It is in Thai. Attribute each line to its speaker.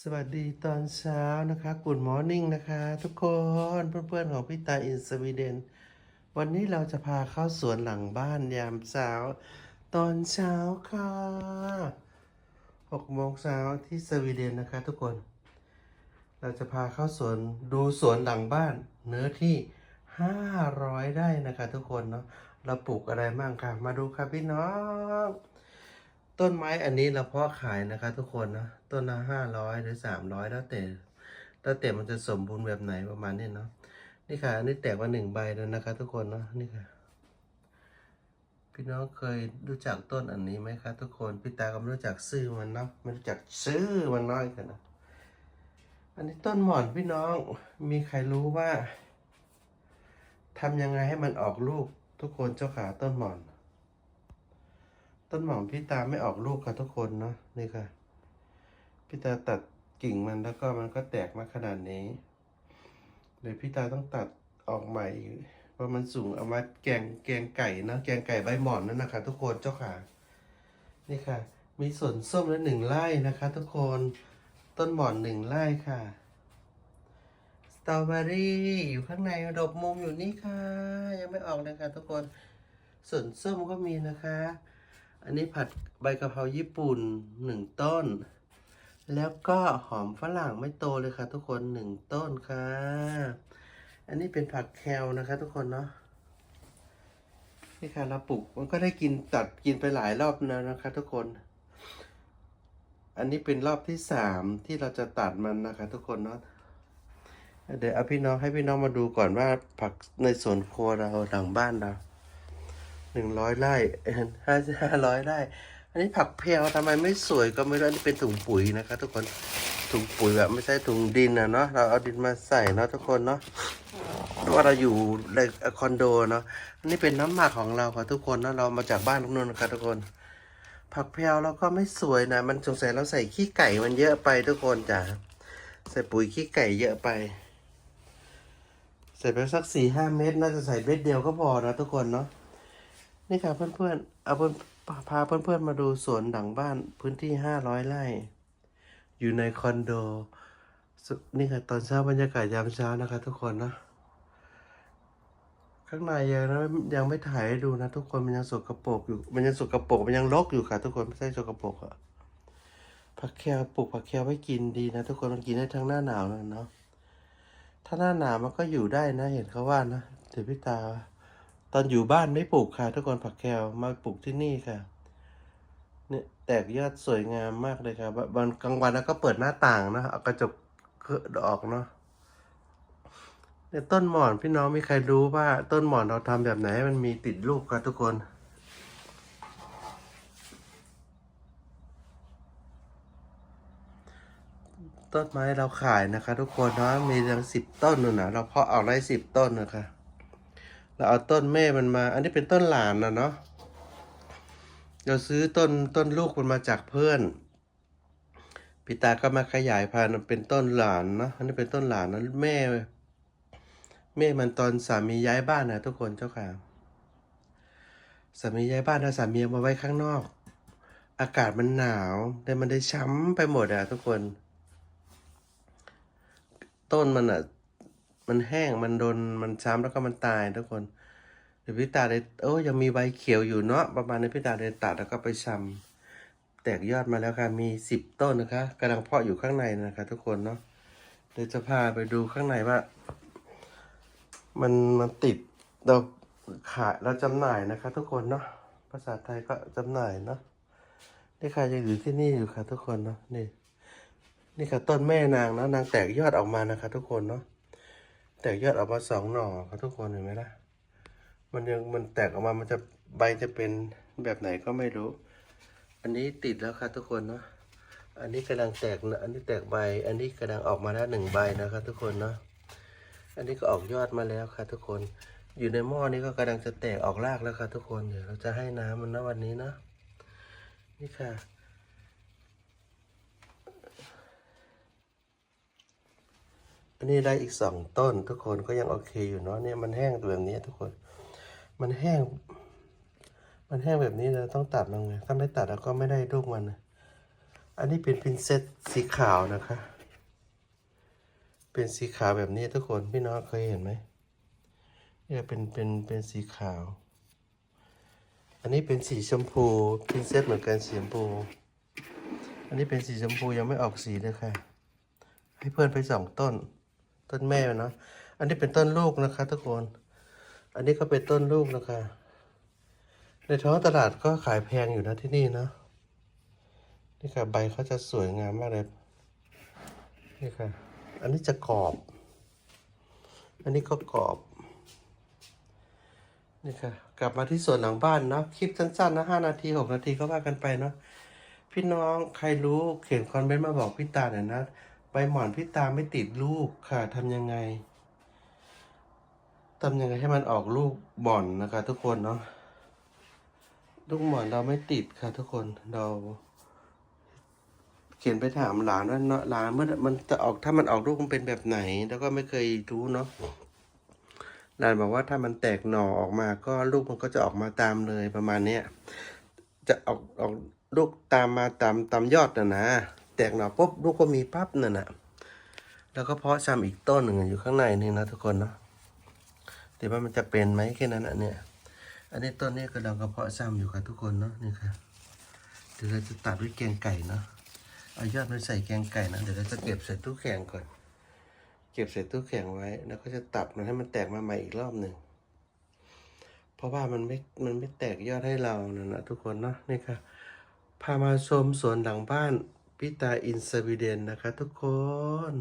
Speaker 1: สวัสดีตอนเช้านะคะกุดมอร์นิ่งนะคะ ทุกคนเพื่อนๆของพี่ตาอินสวีเดน วันนี้เราจะพาเข้าสวนหลังบ้านยามเช้า ตอนเช้าค่ะหกโมงเช้าที่สวีเดนนะคะ ทุกคน เราจะพาเข้าสวนดูสวนหลังบ้าน เนื้อที่ห้าร้อยได้นะคะ ทุกคนเนาะเราปลูกอะไรบ้างค่ะ มาดูค่ะพี่น้อง ต้นไม้อันนี้เราเพาะขายนะคะทุกคนนะต้นละห้าร้อยหรือสามร้อยแล้วแต่แล้วแต่มันจะสมบูรณ์แบบไหนประมาณนี้เนาะนี่ค่ะอันนี้แตกมาหนึ่งใบแล้วนะคะทุกคนเนาะนี่ค่ะ พี่น้องเคยรู้จักต้นอันนี้ไหมคะทุกคนพี่ตาก็ไม่รู้จักชื่อมันเนาะไม่รู้จักชื่อมันน้อยกันนะอันนี้ต้นหมอนพี่น้องมีใครรู้ว่าทำยังไงให้มันออกลูกทุกคนเจ้าขาต้นหมอน ต้นหม่อนพี่ตาไม่ออกลูกค่ะทุกคนเนาะนี่ค่ะ พี่ตาตัดกิ่งมันแล้วก็มันก็แตกมาขนาดนี้เดี๋ยวพี่ตาต้องตัดออกใหม่เพราะมันสูงเอามาแกงแกงไก่นะแกงไก่ใบหมอนนั่นนะคะ ทุกคนเจ้าค่ะ นี่ค่ะ มีสวนส้มแล้วหนึ่งไร่นะคะ ทุกคนต้นหมอนหนึ่งไร่ค่ะสตรอเบอรี่อยู่ข้างในดอกมุมอยู่นี่ค่ะ ยังไม่ออกเลยค่ะ ทุกคนสวนส้มก็มีนะคะ อันนี้ผัดใบกะเพราญี่ปุ่นหนึ่งต้น แล้วก็หอมฝรั่งไม่โตเลยค่ะ ทุกคนหนึ่งต้นค่ะ อันนี้เป็นผักแคลนะคะ ทุกคนเนาะนี่ค่ะเราปลูกมันก็ได้กินตัดกินไปหลายรอบแล้วนะคะ ทุกคน อันนี้เป็นรอบที่สามที่เราจะตัดมันนะคะ ทุกคนเนาะเดี๋ยวเอาพี่น้องให้พี่น้องมาดูก่อนว่าผักในสวนครัวเราหลังบ้านเรา หนึ่งร้อยไร่ห้าห้าร้อยไร่ อันนี้ผักเพลทำไมไม่สวยก็ไม่รู้อันนี้เป็นถุงปุ๋ยนะคะทุกคนถุงปุ๋ยแบบไม่ใช่ถุงดินนะเนาะเราเอาดินมาใส่เนาะทุกคนเนาะเพราะว่าเราอยู่ในคอนโดเนาะอันนี้เป็นน้ำหมักของเราค่ะทุกคนเนาะเรามาจากบ้านทุกนนนะคะทุกคน ผักเพลเราก็ไม่สวยนะ มันสงสัยเราใส่ขี้ไก่มันเยอะไปทุกคนจ้ะใส่ปุ๋ยขี้ไก่เยอะไปใส่ไปสักสี่ห้าเม็ดน่าจะใส่เม็ดเดียวก็พอนะทุกคนเนาะ นี่ค่ะเพื่อนๆ เอาเพื่อนพาเพื่อนๆมาดูสวนหลังบ้านพื้นที่ห้าร้อยไร่ อยู่ในคอนโด นี่ค่ะตอนเช้าบรรยากาศยามเช้านะคะทุกคนนะ ข้างในยังนะยังไม่ถ่ายให้ดูนะ ทุกคนมันยังสกปรกอยู่ มันยังสกปรกมันยังรกอยู่ค่ะ ทุกคนไม่ใช่สกปรกอะผักแคลปลูกผักแคลไว้กินดีนะ ทุกคนมันกินได้ทั้งหน้าหนาวเลยเนาะถ้าหน้าหนาวมันก็อยู่ได้นะ เห็นเขาว่านะเดี๋ยวพี่ตา ตอนอยู่บ้านไม่ปลูกค่ะทุกคนผักแคลมาปลูกที่นี่ค่ะ เนี่ยแตกยอดสวยงามมากเลยครับวันกลางวันแล้วก็เปิดหน้าต่างนะเอากระจกออกเนาะเนี่ยต้นหมอนพี่น้องมีใครรู้ว่าต้นหมอนเราทำแบบไหนให้มันมีติดลูกครับทุกคนต้นไม้เราขายนะคะ ทุกคนเนาะมีทั้งสิบต้นนู่นนะเราเพาะเอาได้สิบต้นนะคะ เราเอาต้นแม่มันมา อันนี้เป็นต้นหลานนะเนาะเราซื้อต้นต้นลูกมันมาจากเพื่อนพี่ตาก็มาขยายพันธุ์เป็นต้นหลานเนาะอันนี้เป็นต้นหลานนะแม่ แม่มันตอนสามีย้ายบ้านนะทุกคนเจ้าค่ะสามีย้ายบ้านแล้วสามีมาไว้ข้างนอก อากาศมันหนาวแต่มันได้ช้ำไปหมดอะทุกคน ต้นมันอะ มันแห้งมันโดนมันช้ำแล้วก็มันตายทุกคนเดี๋ยวพี่ตาเลยโอ้ยังมีใบเขียวอยู่เนาะประมาณนี้พี่ตาเลยตัดแล้วก็ไปชำแตกยอดมาแล้วค่ะมีสิบต้นนะคะกำลังเพาะอยู่ข้างในนะคะ ทุกคนเนาะเดี๋ยวจะพาไปดูข้างในว่า มันมันติดเราขายเราจำหน่ายนะคะ ทุกคนเนาะภาษาไทยก็จำหน่ายเนาะนี่ค่ะยังอยู่ที่นี่อยู่ค่ะ ทุกคนเนาะนี่ นี่ค่ะต้นแม่นางนะนางแตกยอดออกมานะคะ ทุกคนเนาะ แตกยอดออกมาสองหน่อครับทุกคนเห็นไหมล่ะ มันยังมันแตกออกมา มันจะใบจะเป็นแบบไหนก็ไม่รู้ อันนี้ติดแล้วค่ะทุกคนเนาะ อันนี้กำลังแตกนะ อันนี้แตกใบ อันนี้กำลังออกมาแล้วหนึ่งใบนะครับทุกคนเนาะ อันนี้ก็ออกยอดมาแล้วค่ะทุกคน อยู่ในหม้อนี้ก็กำลังจะแตกออกรากแล้วค่ะทุกคน เดี๋ยวเราจะให้น้ำมันนะวันนี้เนาะ นี่ค่ะ นนี้ได้อีกสองต้น ทุกคนก็ยังโอเคอยู่เนาะเนี่ยมันแห้งแบบนี้ทุกคน มันแห้ง มันแห้งแบบนี้เราต้องตัดมันไงถ้าไม่ตัดเราก็ไม่ได้ลูกมันนะอันนี้เป็นพินเซตสีขาวนะคะ เป็นสีขาวแบบนี้ทุกคนพี่น้องเคยเห็นไหมเนี่ยเป็นเป็นเป็นสีขาว อันนี้เป็นสีชมพูพินเซตเหมือนกันสีชมพู อันนี้เป็นสีชมพูยังไม่ออกสีเลยค่ะให้เพื่อนไปสองต้น ต้นแม่เนาะอันนี้เป็นต้นลูกนะคะ ทุกคน อันนี้ก็เป็นต้นลูกนะคะ ในท้องตลาดก็ขายแพงอยู่นะที่นี่เนาะนี่ค่ะใบเขาจะสวยงามมากเลยนี่ค่ะ อันนี้จะกรอบ อันนี้ก็กรอบนี่ค่ะกลับมาที่สวนหลังบ้านเนาะคลิปสั้นๆนะห้านาทีหกนาทีก็ว่ากันไปเนาะพี่น้องใครรู้เขียนคอมเมนต์มาบอกพี่ตาหน่อยนะ ใบหมอนพี่ตาไม่ติดลูกค่ะทำยังไงทำยังไงให้มันออกลูกบ่อนนะคะ ทุกคนเนาะลูกหมอนเราไม่ติดค่ะ ทุกคนเรา เขียนไปถามหลานว่าเนาะหลานเมื่อมันจะออกถ้ามันออกลูกมันเป็นแบบไหน แล้วก็ไม่เคยรู้เนาะหลานบอกว่าถ้ามันแตกหน่อออกมาก็ลูกมันก็จะออกมาตามเลยประมาณเนี้ยจะออกออกลูกตามมาตามตามยอดนะนะ แตกหน่อปุ๊บลูกก็มีปั๊บนั่นน่ะแล้วก็เพาะชำอีกต้นหนึ่งอยู่ข้างในนี่นะทุกคนเนาะแต่ว่ามันจะเป็นไหมแค่นั้นอะเนี่ย อันนี้ต้นนี้กำลังกระเพาะชำอยู่ค่ะทุกคนเนาะนี่ค่ะเดี๋ยวเราจะตัดด้วยแกงไก่เนาะเอายอดไปใส่แกงไก่นะเดี๋ยวเราจะเก็บใส่ตู้แข็งก่อน เก็บใส่ตู้แข็งไว้ แล้วก็จะตัดมันให้มันแตกมาใหม่อีกรอบหนึ่งเพราะว่ามันไม่มันไม่แตกยอดให้เรานะนะทุกคนเนาะนี่ค่ะพามาชมสวนหลังบ้าน พิตาอินสวีเดนนะคะทุกคน